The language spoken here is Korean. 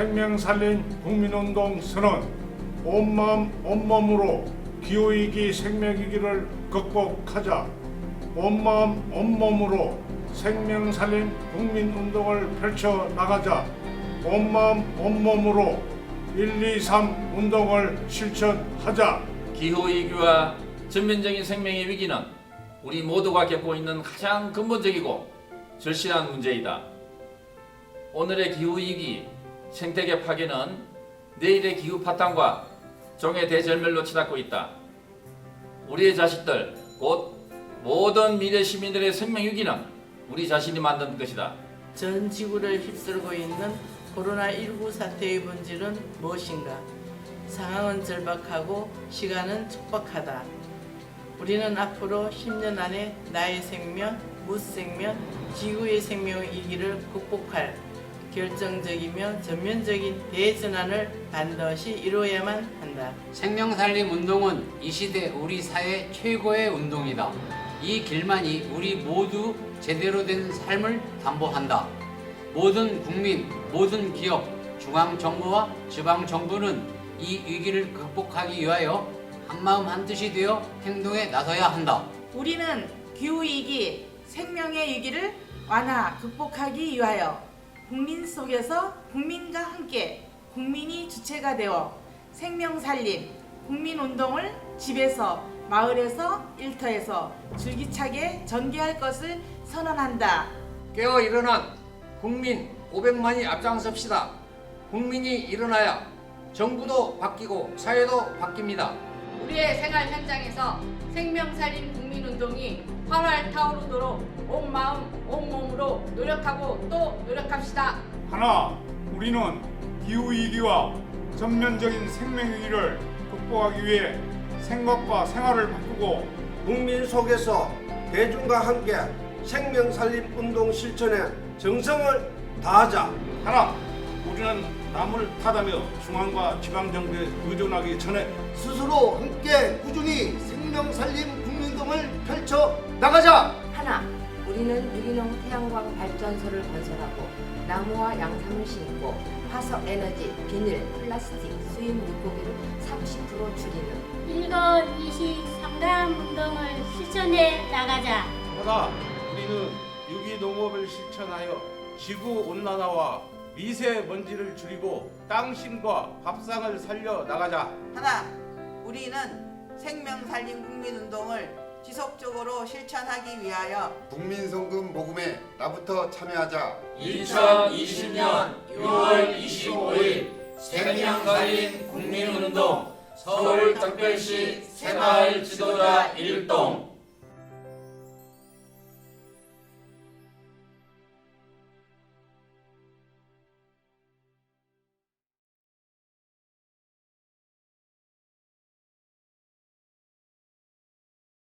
생명 살린 국민운동 선언 온마음 온몸으로 기후위기 생명위기를 극복하자. 온마음 온몸으로 생명 살린 국민운동을 펼쳐 나가자. 온마음 온몸으로 1, 2, 3 운동을 실천하자. 기후위기와 전면적인 생명의 위기는 우리 모두가 겪고 있는 가장 근본적이고 절실한 문제이다. 오늘의 기후위기, 생태계 파괴는 내일의 기후 파탄과 종의 대절멸로 치닫고 있다. 우리의 자식들, 곧 모든 미래 시민들의 생명 위기는 우리 자신이 만든 것이다. 전 지구를 휩쓸고 있는 코로나19 사태의 본질은 무엇인가? 상황은 절박하고 시간은 촉박하다. 우리는 앞으로 10년 안에 나의 생명, 무생명, 지구의 생명 위기를 극복할 결정적이며 전면적인 대전환을 반드시 이루어야만 한다. 생명살림 운동은 이 시대 우리 사회 최고의 운동이다. 이 길만이 우리 모두 제대로 된 삶을 담보한다. 모든 국민, 모든 기업, 중앙정부와 지방정부는 이 위기를 극복하기 위하여 한마음 한뜻이 되어 행동에 나서야 한다. 우리는 기후위기, 생명의 위기를 완화, 극복하기 위하여 국민 속에서 국민과 함께 국민이 주체가 되어 생명 살림, 국민 운동을 집에서, 마을에서, 일터에서 줄기차게 전개할 것을 선언한다. 깨어 일어난 국민 500만이 앞장섭시다. 국민이 일어나야 정부도 바뀌고 사회도 바뀝니다. 우리의 생활 현장에서 생명살림 국민운동이 활활 타오르도록 온 마음, 온 몸으로 노력하고 또 노력합시다. 하나, 우리는 기후위기와 전면적인 생명위기를 극복하기 위해 생각과 생활을 바꾸고 국민 속에서 대중과 함께 생명살림 운동 실천에 정성을 다하자. 하나, 우리는 남을 탓하며 중앙과 지방정부에 의존하기 전에 스스로 함께 꾸준히 생명 살림 국민운동을 펼쳐 나가자. 하나, 우리는 유기농 태양광 발전소를 건설하고 나무와 양삼을 심고 화석 에너지, 비닐, 플라스틱, 수입 물고기를 30% 줄이는 일거 이시 상담 운동을 실천해 나가자. 하나, 우리는 유기농업을 실천하여 지구 온난화와 미세먼지를 줄이고 땅심과 밥상을 살려 나가자. 하나, 우리는 생명살림 국민운동을 지속적으로 실천하기 위하여 국민성금 모금에 나부터 참여하자. 2020년 6월 25일 생명 살린 국민운동 서울특별시 새마을 지도자 일동